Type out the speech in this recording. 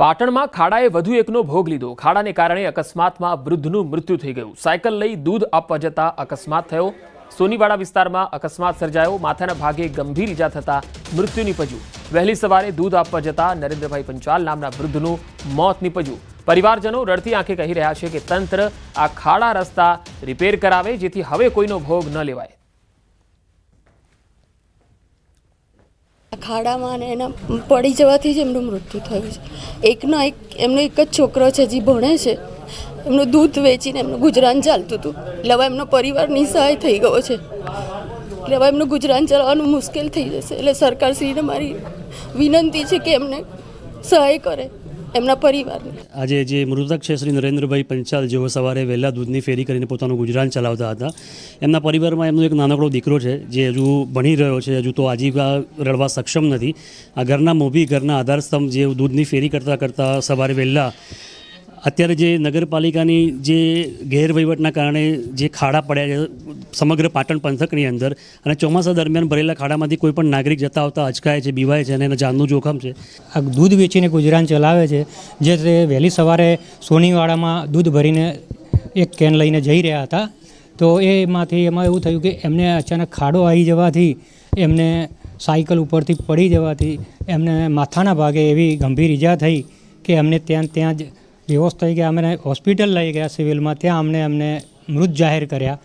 પાટણમાં ખાડાએ વધુ એકનો ભોગ લીધો. ખાડાને કારણે અકસ્માતમાં વૃદ્ધનું મૃત્યુ થઈ ગયું. સાયકલ લઈ દૂધ આપવા જતા અકસ્માત થયો. સોનીવાડા વિસ્તારમાં અકસ્માત સર્જાયો. માથાના ભાગે ગંભીર ઈજા થતા મૃત્યુ નીપજ્યું. વહેલી સવારે દૂધ આપવા જતા નરેન્દ્રભાઈ પંચાલ નામના વૃદ્ધનું મોત નીપજ્યું. પરિવારજનો રડતી આંખે કહી રહ્યા છે કે તંત્ર આ ખાડા રસ્તા રિપેર કરાવે, જેથી હવે કોઈનો ભોગ ન લેવાય. ખાડામાં અને એના પડી જવાથી જ એમનું મૃત્યુ થયું છે. એકનો એક, એમનો એક જ છોકરો છે જે ભણે છે, એમનું દૂધ વેચીને એમનું ગુજરાન ચાલતું હતું. એટલે હવે એમનો પરિવાર નિસહાય થઈ ગયો છે. એટલે હવે એમનું ગુજરાન ચલાવવાનું મુશ્કેલ થઈ જશે. એટલે સરકારશ્રીને મારી વિનંતી છે કે એમને સહાય કરે. એમના પરિવારને. આજે જે મૃતક છે શ્રી નરેન્દ્રભાઈ પંચાલ, જેઓ સવારે વહેલા દૂધની ફેરી કરીને પોતાનું ગુજરાન ચલાવતા હતા, એમના પરિવારમાં એમનો એક નાનકડો દીકરો છે, જે હજુ ભણી રહ્યો છે, હજુ તો આજીવા રડવા સક્ષમ નથી. આ ઘરના મોભી, ઘરના આધારસ્તંભ જે દૂધની ફેરી કરતાં કરતાં સવારે વહેલા અત્યારે જે નગરપાલિકાની જે ગેરવહીવટના કારણે જે ખાડા પડ્યા છે, સમગ્ર પાટણ પંથકની અંદર અને ચોમાસા દરમિયાન ભરેલા ખાડામાંથી કોઈ પણ નાગરિક જતા આવતા અચકાય છે, બીવાય છે અને એના જાનનું જોખમ છે. આ દૂધ વેચીને ગુજરાન ચલાવે છે, જે તે વહેલી સવારે સોનીવાડામાં દૂધ ભરીને એક કેન લઈને જઈ રહ્યા હતા, તો એમાંથી એમાં એવું થયું કે એમને અચાનક ખાડો આવી જવાથી, એમને સાયકલ ઉપરથી પડી જવાથી, એમને માથાના ભાગે એવી ગંભીર ઈજા થઈ કે એમને ત્યાં ત્યાં જ બેહોશ થઈ ગયા અમને હોસ્પિટલ લઈ ગયા સિવિલમાં ત્યાં અમને અમને મૃત જાહેર કર્યા